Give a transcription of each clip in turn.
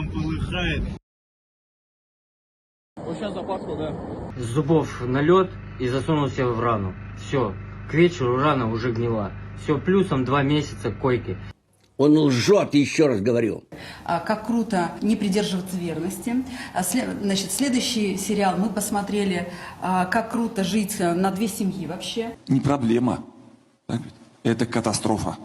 там полыхает. Вот сейчас запахло, да. с зубов на лед и засунулся в рану. Все, к вечеру рана уже гнила. Все, плюсом два месяца койки. Он лжет, еще раз говорю. А, как круто не придерживаться верности. А, Значит, следующий сериал мы посмотрели, а, как круто жить э, на две семьи вообще. не проблема. Так ведь? Это катастрофа.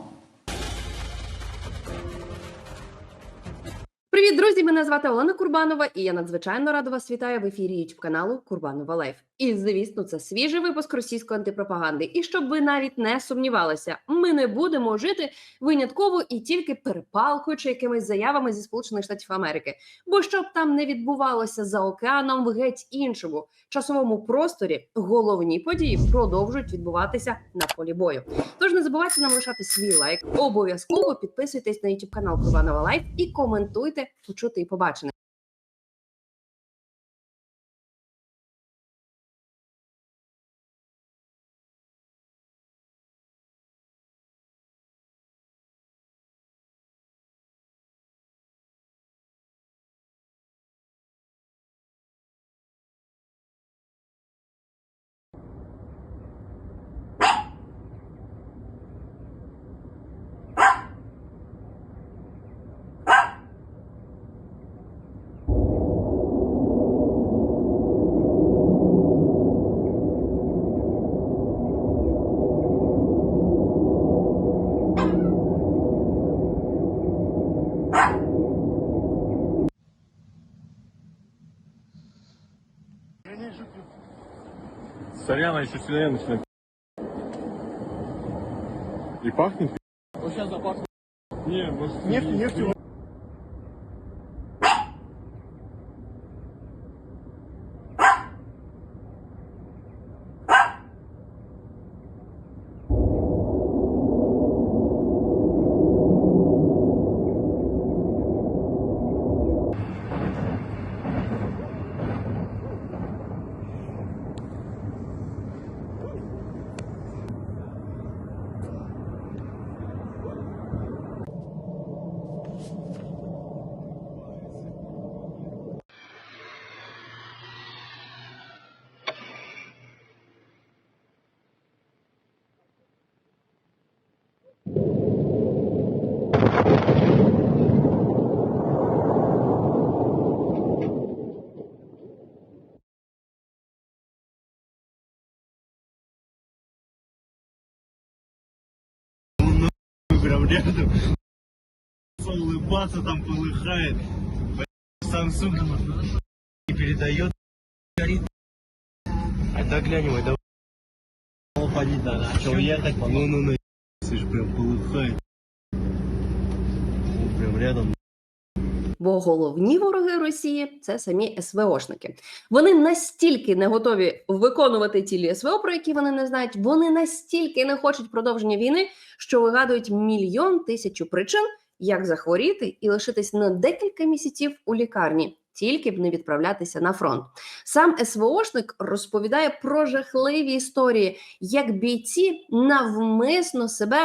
Привіт, друзі! Мене звати Олена Курбанова, і я надзвичайно рада вас вітаю в ефірі youtube каналу Курбанова Лайф. І звісно, це свіжий випуск російської антипропаганди. І щоб ви навіть не сумнівалися, ми не будемо жити винятково і тільки перепалкою чи якимись заявами зі Сполучених Штатів Америки. Бо щоб там не відбувалося за океаном в геть іншому часовому просторі, головні події продовжують відбуватися на полі бою. Тож не забувайте нам лишати свій лайк. Обов'язково підписуйтесь на YouTube канал Курбанова Лайф і коментуйте почути і побачене. Сорян, еще сильнее начинает. И пахнет. Вот сейчас запахло. Не, может... Нефть, нефть. Прям рядом. Улыбаться там полыхает. Samsung и передает. Горит. А так глянем, это уходить надо. А что уехать? Ну, ну, ну. Слышь, прям полыхает. Вот прям рядом. Бо головні вороги Росії це самі СВОшники. Вони настільки не готові виконувати цілі СВО, про які вони не знають. Вони настільки не хочуть продовження війни, що вигадують мільйон тисячу причин, як захворіти і лишитись на декілька місяців у лікарні. Тільки б не відправлятися на фронт. Сам СВОшник розповідає про жахливі історії, як бійці навмисно себе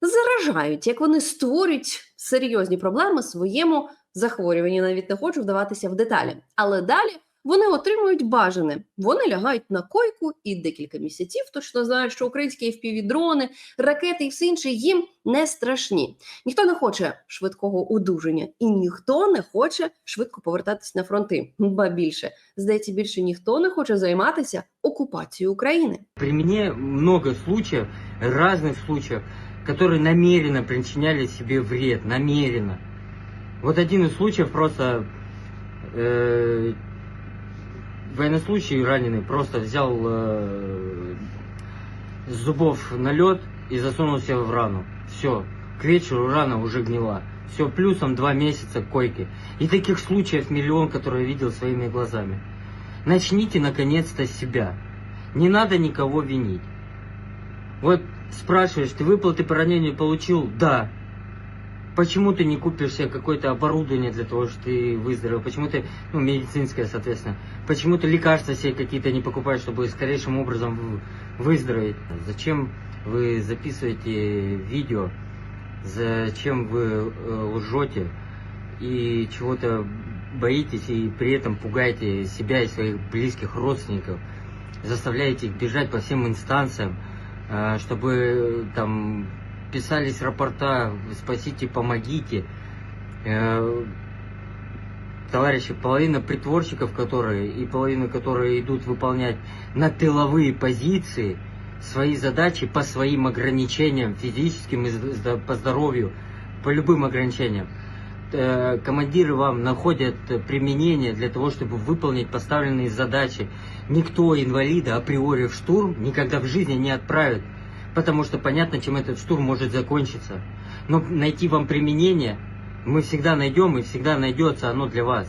заражають, як вони створюють серйозні проблеми своєму захворюванні. Навіть не хочу вдаватися в деталі. Але далі вони отримують бажане. Вони лягають на койку і декілька місяців точно знають, що українські FPV-дрони, ракети і все інше їм не страшні. Ніхто не хоче швидкого одужання, і ніхто не хоче швидко повертатись на фронти. Ба більше здається, більше ніхто не хоче займатися окупацією України. При мне много случаев, разных случаев, которые намеренно причиняли себе вред, намеренно. Вот один из случаев просто э, военнослужащий раненый просто взял э, с зубов на лед и засунулся в рану. Все, к вечеру рана уже гнила. Все, плюсом два месяца койки. И таких случаев миллион, которые я видел своими глазами. Начните наконец-то себя. Не надо никого винить. Вот спрашиваешь, ты выплаты по ранению получил? Да. Почему ты не купишь себе какое-то оборудование для того, чтобы ты выздоровел? Почему ты, ну, медицинское, соответственно. Почему ты лекарства себе какие-то не покупаешь, чтобы скорейшим образом выздороветь? Зачем вы записываете видео? Зачем вы э, лжете? и чего-то боитесь, и при этом пугаете себя и своих близких родственников, заставляете их бежать по всем инстанциям, э, чтобы там писались рапорта «спасите, помогите». Э, Товарищи, половина притворщиков, которые и половина, которые идут выполнять на тыловые позиции свои задачи по своим ограничениям физическим по здоровью, по любым ограничениям. Э, Командиры вам находят применение для того, чтобы выполнить поставленные задачи. Никто инвалида априори в штурм никогда в жизни не отправит, потому что понятно, чем этот штурм может закончиться. Но найти вам применение мы всегда найдем и всегда найдется оно для вас.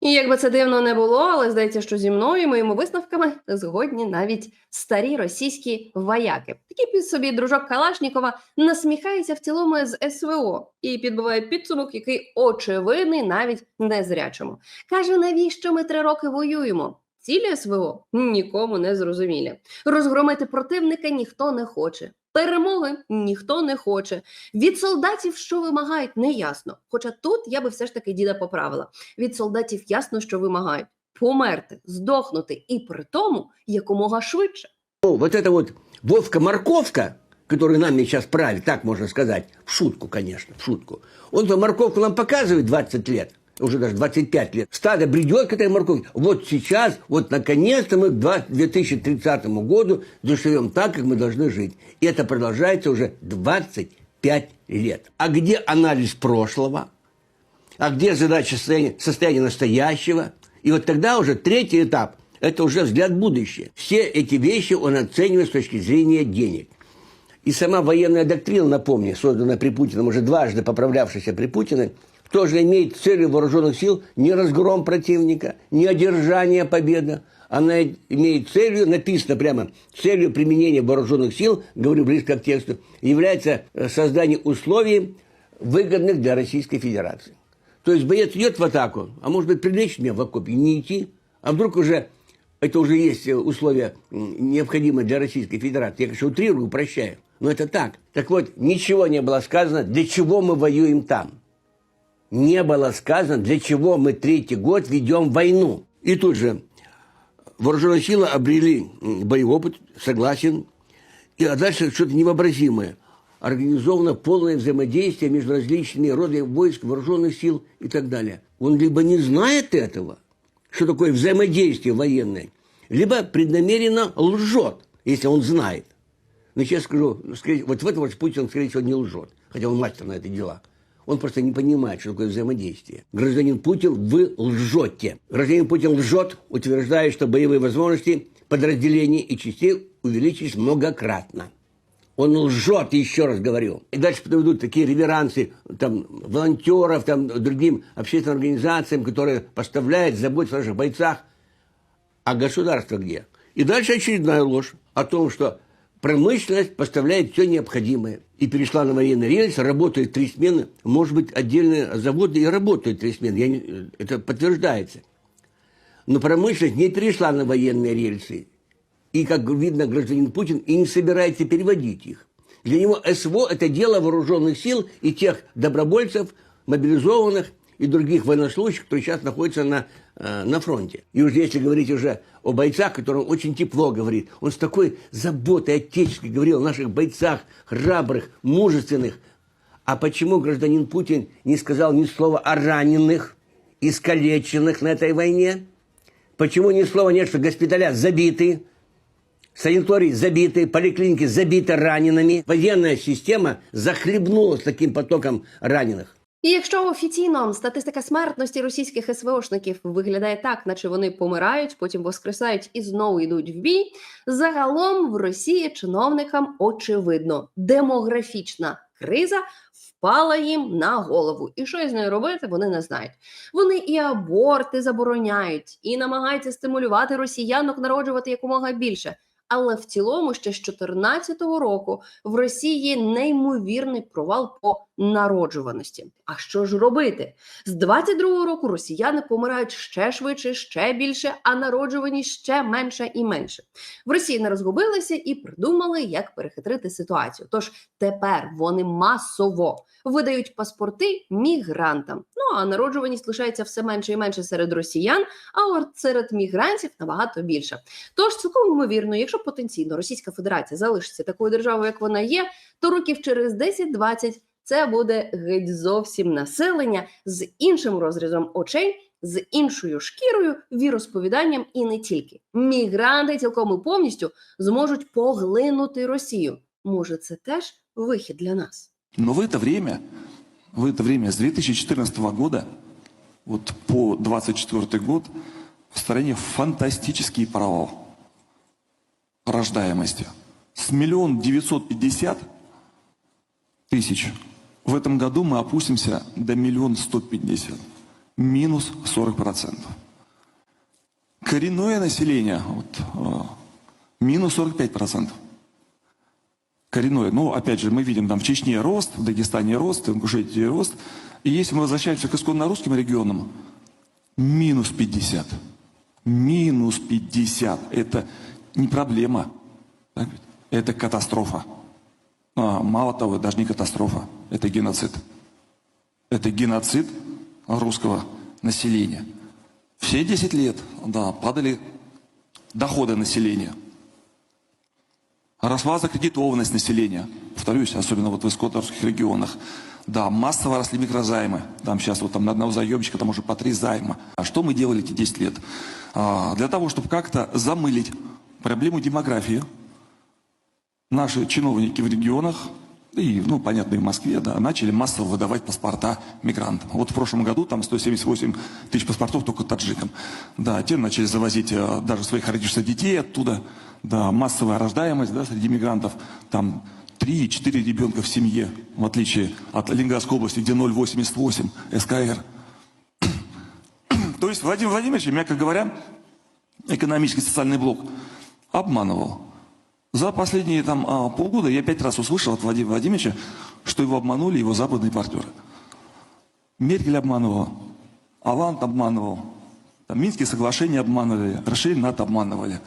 І якби це дивно не було, але здається, що зі мною моїми висновками згодні навіть старі російські вояки. Такий під собі дружок Калашнікова насміхається в цілому з СВО і підбиває підсумок, який очевидний навіть незрячому. Каже, навіщо ми три роки воюємо? Цілі СВО нікому не зрозумілі. Розгромити противника ніхто не хоче. Перемоги ніхто не хоче. Від солдатів, що вимагають, не ясно. Хоча тут я би все ж таки діда поправила. Від солдатів ясно, що вимагають померти, здохнути і при тому якомога швидше. Ну, вот эта вот Вовка-морковка, который нами сейчас правит, так можно сказать, в шутку, конечно, в шутку. Он эту морковку нам показывает 20 лет, уже даже 25 лет. Стадо бредет к этой морковке. Вот сейчас, вот наконец-то мы к 20- 2030 году доживем так, как мы должны жить. И это продолжается уже 25 лет. А где анализ прошлого? а где задача состояния, состояния настоящего. И вот тогда уже третий этап – это уже взгляд в будущее. Все эти вещи он оценивает с точки зрения денег. И сама военная доктрина, напомню, созданная при Путине, уже дважды поправлявшаяся при Путине, тоже имеет целью вооруженных сил не разгром противника, не одержание победы. Она имеет целью, написано прямо, целью применения вооруженных сил, говорю близко к тексту, является э, создание условий, выгодных для Российской Федерации. То есть боец идет в атаку, а может быть прилечь мне в окопе не идти, а вдруг уже это уже есть э, условия необходимые для Российской Федерации. Я, конечно, утрирую, упрощаю, но это так. Так вот, ничего не было сказано, для чего мы воюем там. Не было сказано, для чего мы третий год ведем войну. И тут же вооруженные силы обрели боевой опыт, согласен, и а дальше что-то невообразимое. Организовано полное взаимодействие между различными родами войск, вооруженных сил и так далее. Он либо не знает этого, что такое взаимодействие военное, либо преднамеренно лжет, если он знает. Но сейчас скажу, скорее- вот в этом вот Путин, скорее всего, не лжет, хотя он мастер на это дела. Он просто не понимает, что такое взаимодействие. Гражданин Путин, вы лжете. Гражданин Путин лжет, утверждая, что боевые возможности подразделений и частей увеличились многократно. Он лжет, еще раз говорю. И дальше потом идут такие реверансы там, волонтеров, там, другим общественным организациям, которые поставляют, заботятся о наших бойцах. А государство где? И дальше очередная ложь о том, что промышленность поставляет все необходимое. И перешла на военный рельс, работают три смены. Может быть, отдельные заводы и работают три смены. Я не- это подтверждается. Но промышленность не перешла на военные рельсы. И, как видно, гражданин Путин и не собирается переводить их. Для него СВО – это дело вооруженных сил и тех добровольцев, мобилизованных и других военнослужащих, которые сейчас находятся на, э, на фронте. И уже если говорить уже о бойцах, которым очень тепло говорит, он с такой заботой отеческой говорил о наших бойцах, храбрых, мужественных. А почему гражданин Путин не сказал ни слова о раненых, искалеченных на этой войне? Почему ни слова нет, что госпиталя забиты, санатории забиты, поликлиники забиты ранеными. Военная система захлебнулась таким потоком раненых. І якщо офіційно статистика смертності російських СВОшників виглядає так, наче вони помирають, потім воскресають і знову йдуть в бій. Загалом в Росії чиновникам очевидно демографічна криза впала їм на голову. І що із нею робити, вони не знають. Вони і аборти забороняють, і намагаються стимулювати росіянок народжувати якомога більше. Але в цілому, ще з 2014 року в Росії неймовірний провал по народжуваності. А що ж робити? З 22-го року росіяни помирають ще швидше, ще більше, а народжуваність ще менше і менше. В Росії не розгубилися і придумали, як перехитрити ситуацію. Тож тепер вони масово видають паспорти мігрантам. Ну а народжуваність лишається все менше і менше серед росіян, а от серед мігрантів набагато більше. Тож цілком ймовірно, якщо потенційно Російська Федерація залишиться такою державою, як вона є, то років через 10-20 це буде геть зовсім населення з іншим розрізом очей. З іншою шкірою, віросповіданням і не тільки мігранти цілком і повністю зможуть поглинути Росію. Може, це теж вихід для нас. Но в это время, в это время с 2014 года вот по 24 год в стране фантастический провал рождаемости. С миллион девятьсот пятьдесят тысяч в этом году мы опустимся до миллион сто пятьдесят. Минус 40 процентов. Коренное население вот, э, минус 45 процентов коренное. Ну, опять же, мы видим там в Чечне рост, в Дагестане рост, в Ингушетии рост. И если мы возвращаемся к исконно русским регионам, минус 50. Минус 50. Это не проблема. Это катастрофа. А, мало того, даже не катастрофа. Это геноцид. Это геноцид русского населения. Все 10 лет, да, падали доходы населения – Росла закредитованность населения. Повторюсь, особенно вот в исконно-русских регионах. Да, массово росли микрозаймы. Там сейчас вот там на одного заемщика там уже по три займа. А что мы делали эти 10 лет? А, для того, чтобы как-то замылить проблему демографии, наши чиновники в регионах, и, ну, понятно, и в Москве, да, начали массово выдавать паспорта мигрантам. Вот в прошлом году там 178 тысяч паспортов только таджикам. Да, те начали завозить э, даже своих родившихся детей оттуда. Да, массовая рождаемость, да, среди мигрантов. Там 3-4 ребенка в семье, в отличие от Ленинградской области, где 0,88 СКР. То есть Владимир Владимирович, мягко говоря, экономический социальный блок обманывал. За последние там, а, полгода я пять раз услышал от Владимира Владимировича, что его обманули его западные партнеры. Меркель обманывала, Алант обманывал, там, Минские соглашения обманывали, расширение НАТО обманывали.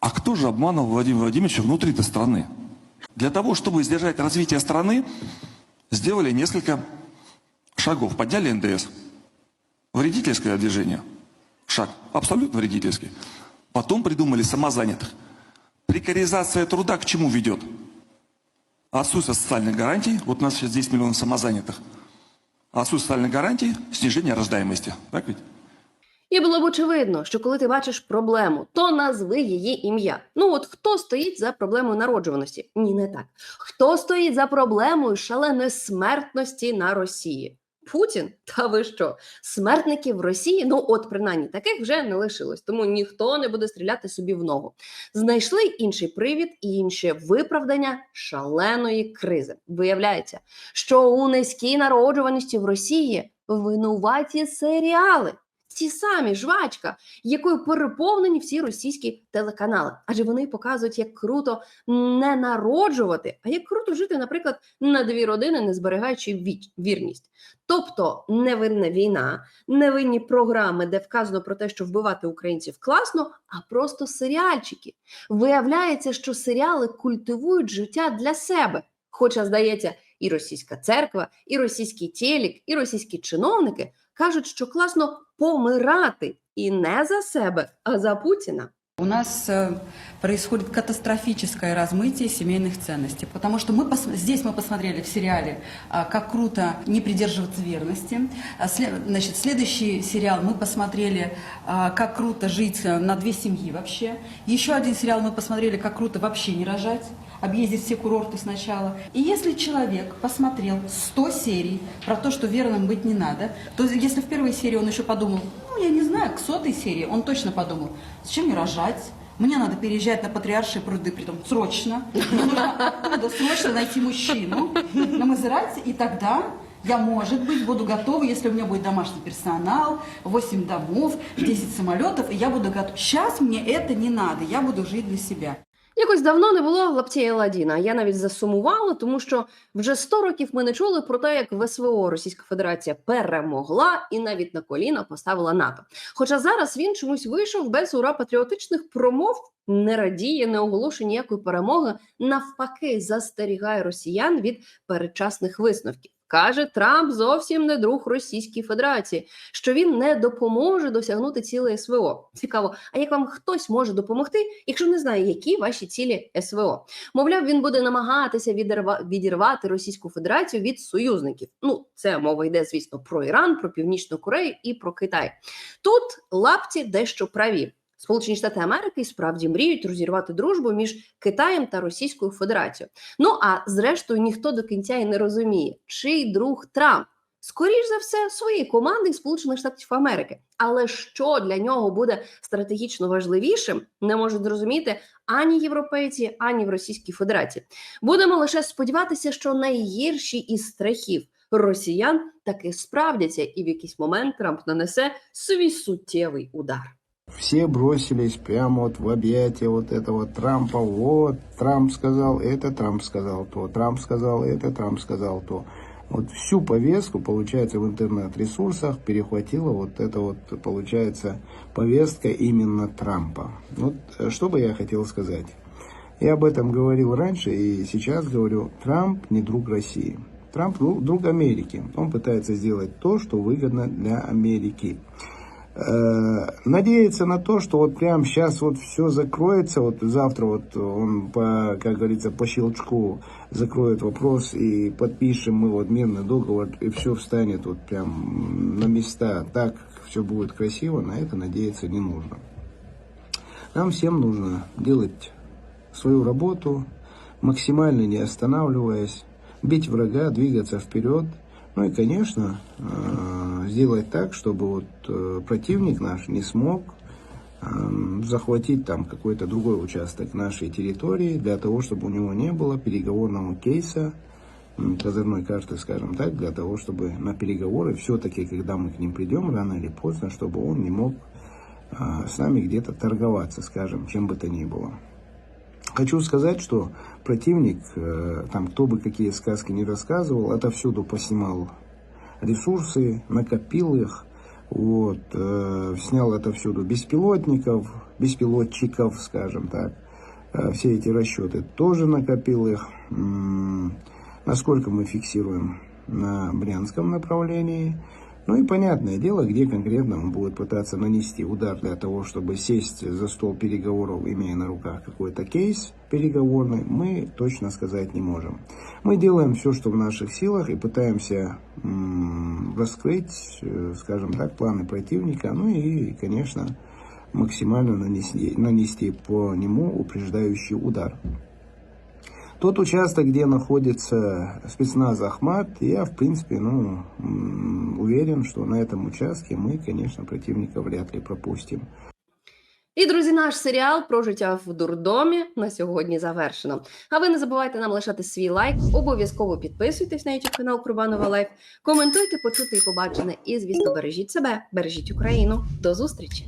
А кто же обманывал Владимира Владимировича внутри этой страны? Для того, чтобы сдержать развитие страны, сделали несколько шагов. Подняли НДС. Вредительское движение. Шаг. Абсолютно вредительский. Потом придумали самозанятых. Прекаризация труда к чему ведет? Отсутствие социальных гарантий. Вот у нас сейчас 10 миллионов самозанятых. Отсутствие социальных гарантий, снижение рождаемости. Так ведь? І було б очевидно, що коли ти бачиш проблему, то назви її ім'я. Ну от хто стоїть за проблемою народжуваності? Ні, не так. Хто стоїть за проблемою шаленої смертності на Росії? Путін? Та ви що? Смертників в Росії? Ну от принаймні таких вже не лишилось, тому ніхто не буде стріляти собі в ногу. Знайшли інший привід і інше виправдання шаленої кризи. Виявляється, що у низькій народжуваності в Росії винуваті серіали. Ті самі жвачка, якою переповнені всі російські телеканали, адже вони показують, як круто не народжувати, а як круто жити, наприклад, на дві родини, не зберігаючи вірність. Тобто невинна війна, невинні програми, де вказано про те, що вбивати українців класно, а просто серіальчики. Виявляється, що серіали культивують життя для себе. Хоча, здається, і російська церква, і російський телек, і російські чиновники кажуть, що класно помирати і не за себе, а за Путіна. У нас происходит катастрофическое размытие семейных ценностей, потому что мы здесь мы посмотрели в сериале, а, как круто не придерживаться верности. А, Значит, следующий сериал мы посмотрели, а, как круто жить э, на две семьи вообще. Еще один сериал мы посмотрели, как круто вообще не рожать, объездить все курорты сначала. И если человек посмотрел 100 серий про то, что верным быть не надо, то если в первой серии он еще подумал, ну, я не знаю, к сотой серии он точно подумал, зачем мне рожать? Мне надо переезжать на Патриаршие пруды, притом срочно. Мне нужно, надо срочно найти мужчину, намазырать, и тогда Я, может быть, буду готова, если у меня будет домашний персонал, 8 домов, 10 самолетов, и я буду готова. Сейчас мне это не надо, я буду жить для себя. Якось давно не було лаптія Аладдіна. Я навіть засумувала, тому що вже 100 років ми не чули про те, як в СВО Російська Федерація перемогла і навіть на коліна поставила НАТО. Хоча зараз він чомусь вийшов без ура патріотичних промов, не радіє, не оголошує ніякої перемоги. Навпаки, застерігає росіян від передчасних висновків. Каже, Трамп зовсім не друг Російській Федерації, що він не допоможе досягнути цілей СВО. Цікаво, а як вам хтось може допомогти, якщо не знає, які ваші цілі СВО? Мовляв, він буде намагатися відірвати Російську Федерацію від союзників. Ну, це мова йде, звісно, про Іран, про Північну Корею і про Китай. Тут лапті дещо праві. Сполучені Штати Америки справді мріють розірвати дружбу між Китаєм та Російською Федерацією. Ну а зрештою ніхто до кінця і не розуміє, чий друг Трамп. Скоріш за все, своєї команди Сполучених Штатів Америки. Але що для нього буде стратегічно важливішим, не можуть зрозуміти ані європейці, ані в Російській Федерації. Будемо лише сподіватися, що найгірші із страхів росіян таки справдяться, і в якийсь момент Трамп нанесе свій суттєвий удар. Все бросились прямо вот в объятия вот этого Трампа. Вот, Трамп сказал это, Трамп сказал то, Трамп сказал это, Трамп сказал то. Вот всю повестку, получается, в интернет-ресурсах перехватила вот эта вот, получается, повестка именно Трампа. Вот э, что бы я хотел сказать. Я об этом говорил раньше и сейчас говорю, Трамп не друг России. Трамп друг, друг Америки. Он пытается сделать то, что выгодно для Америки. Э, надеяться на то, что вот прямо сейчас вот все закроется, вот завтра вот он, по, как говорится, по щелчку закроет вопрос и подпишем мы вот мирный договор, и все встанет вот прям на места, так все будет красиво, на это надеяться не нужно. Нам всем нужно делать свою работу, максимально не останавливаясь, бить врага, двигаться вперед. Ну и, конечно, э, сделать так, чтобы вот э, противник наш не смог э, захватить там какой-то другой участок нашей территории для того, чтобы у него не было переговорного кейса, козырной карты, скажем так, для того, чтобы на переговоры все-таки, когда мы к ним придем, рано или поздно, чтобы он не мог с нами где-то торговаться, скажем, чем бы то ни было. Хочу сказать, что противник, э, там кто бы какие сказки не рассказывал, отовсюду поснимал ресурсы, накопил их, вот, э, снял отовсюду беспилотников, беспилотчиков, скажем так. Э, все эти расчеты тоже накопил их. Насколько мы фиксируем на Брянском направлении. Ну и понятное дело, где конкретно он будет пытаться нанести удар для того, чтобы сесть за стол переговоров, имея на руках какой-то кейс переговорный, мы точно сказать не можем. Мы делаем все, что в наших силах, и пытаемся раскрыть, э, скажем так, планы противника, ну и, конечно, максимально нанести, нанести по нему упреждающий удар. Тот участок, где находится спецназ Ахмат, я, в принципе, ну, уверен, что на этом участке мы, конечно, противника вряд ли пропустим. І, друзі, наш серіал про життя в дурдомі на сьогодні завершено. А ви не забувайте нам лишати свій лайк, обов'язково підписуйтесь на YouTube канал Курбанова Лайф, коментуйте, почути і побачене. І, звісно, бережіть себе, бережіть Україну. До зустрічі!